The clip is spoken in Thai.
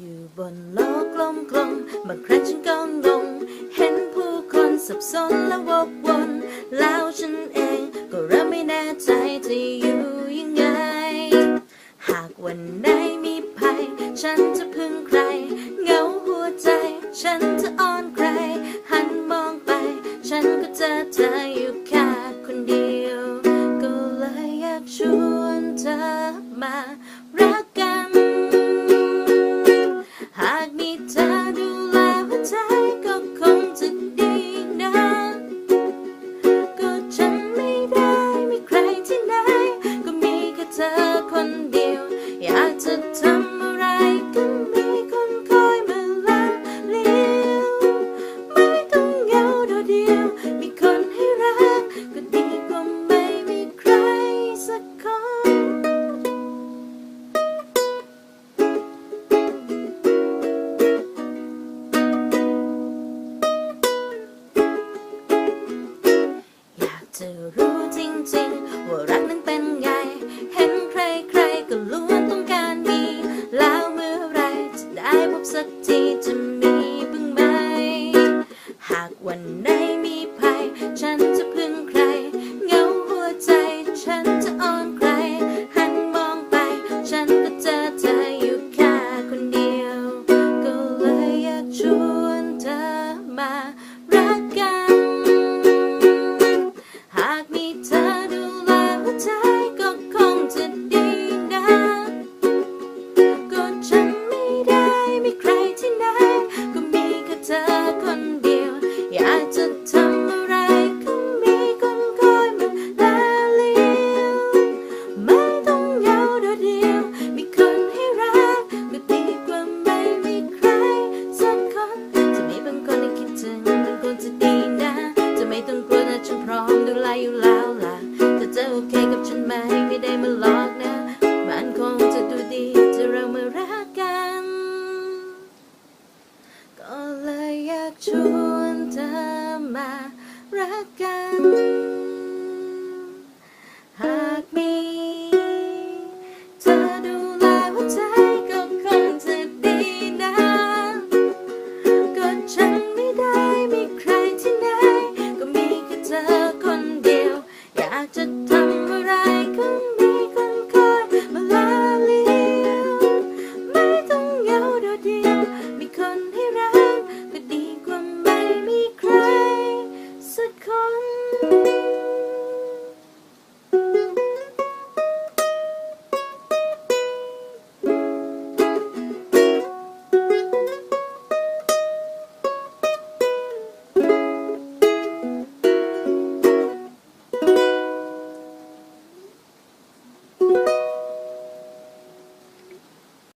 อยู่บนโลกกลมกลมบางครั้งฉันก็งง เห็นผู้คนสับสนและวกวน แล้วฉันเองก็เริ่มไม่แน่ใจจะอยู่ยังไง หากวันไหนมีภัย ฉันจะพึ่งใคร เงาหัวใจ ฉันจะอ้อนใคร หันมองไป ฉันก็เจอเธออยู่แค่คนเดียว ก็เลยอยากชวนเธอมาากมีเธ จะรู้จริงๆ ว่ารักนั้นเป็นไง เห็นใครๆก็ล้วนต้องการมี แล้วเมื่อไหรจะได้พบสักทีจะมีบ้างไหม หากวันนั้น โดดเดียว มีคนให้รักก็ดีกว่าไม่มีใครสักคนจะมีบางคนที่คิดถึงบางคนจะดีนะ จะไม่ต้องกลัวนะฉันพร้อมดูแลอยู่แล้วล่ะแต่จะโอเคกับฉันไหมไม่ได้มาหลอกนะ มันคงจะดูดีถ้าเรามารักกัน ก็เลยอยากชวนเธอมารักกัน